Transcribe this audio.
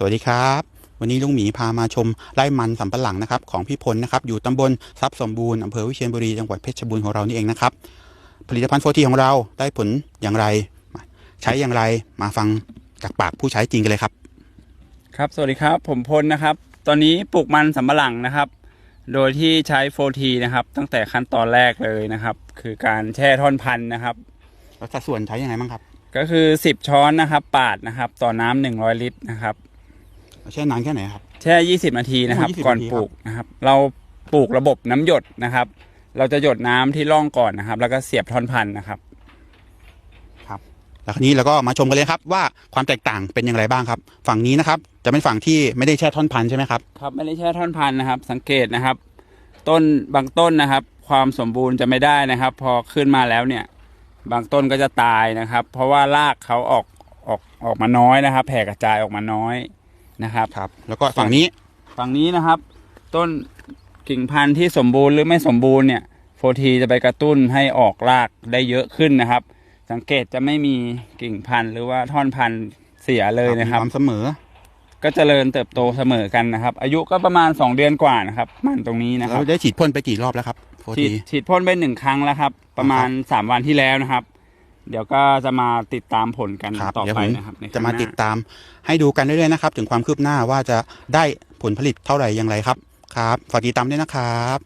สวัสดีครับ วันนี้ลุงหมีพามาชมไร่มันสำปะหลังนะครับของพี่พลนะครับอยู่ตำบลทรัพย์สมบูรณ์อำเภอวิเชียรบุรีจังหวัดเพชรบูรณ์ของเรานี่เองนะครับผลิตภัณฑ์โฟทีของเราได้ผลอย่างไร ใช้อย่างไรมาฟังจากปากผู้ใช้จริงกันเลยครับ ครับสวัสดีครับผมพลนะครับ ตอนนี้ปลูกมันสำปะหลังนะครับ โดยที่ใช้โฟทีนะครับ ตั้งแต่ขั้นตอนแรกเลยนะครับ คือการแช่ท่อนพันธุ์นะครับแล้วสัดส่วนใช้ยังไงบ้างครับ ก็คือ 10 ช้อนนะครับ ปาดนะครับ ต่อน้ำ100 ลิตรนะครับ ใช้นานแค่ไหนครับ แช่ 20 นาทีนะครับโอ้20ก่อนนาทีปลูกนะครับ เราปลูกระบบน้ำหยดนะครับ เราจะหยดน้ำที่ร่องก่อนนะครับ แล้วก็เสียบท่อนพันธุ์นะครับแล้วคราวนี้เราก็มาชมกันเลยครับ ว่าความแตกต่างเป็นอย่างไรบ้างครับ ฝั่งนี้นะครับ จะเป็นฝั่งที่ไม่ได้แช่ท่อนพันธุ์ใช่ไหมครับครับไม่ได้แช่ท่อนพันธุ์นะครับ สังเกตนะครับ ต้นบางต้นนะครับ ความสมบูรณ์จะไม่ได้นะครับ พอขึ้นมาแล้วเนี่ย บางต้นก็จะตายนะครับ เพราะว่ารากเขาออกออกออกมาน้อยนะครับ แผ่กระจายออกมาน้อย นะครับ ครับ แล้วก็ฝั่งนี้ฝั่งนี้นะครับ ต้นกิ่งพันธุ์ที่สมบูรณ์หรือไม่สมบูรณ์เนี่ยโฟทีจะไปกระตุ้นให้ออกรากได้เยอะขึ้นนะครับ สังเกตจะไม่มีกิ่งพันธุ์หรือว่าท่อนพันธุ์เสียเลยนะครับ มีความเสมอ ก็เจริญเติบโตเสมอกันนะครับ อายุก็ประมาณ 2 เดือนกว่านะครับมันตรงนี้นะคเรารับได้ฉีดพ่นไปกี่รอบแล้วครับโฟฉีทีดฉีดพ่นไปหนึ่งครั้งแล้วครับ ประมาณ 3 วันที่แล้วนะครับ เดี๋ยวก็จะมาติดตามผลกันครับต่อเดี๋ยวไปผมนะครับในจะมาข้งหน้ติดตามให้ดูกันเรื่อยๆนะครับ ถึงความคืบหน้าว่าจะได้ผลผลิตเท่าไหร่อย่างไรครับครับฝากติดตามด้วยนะครับ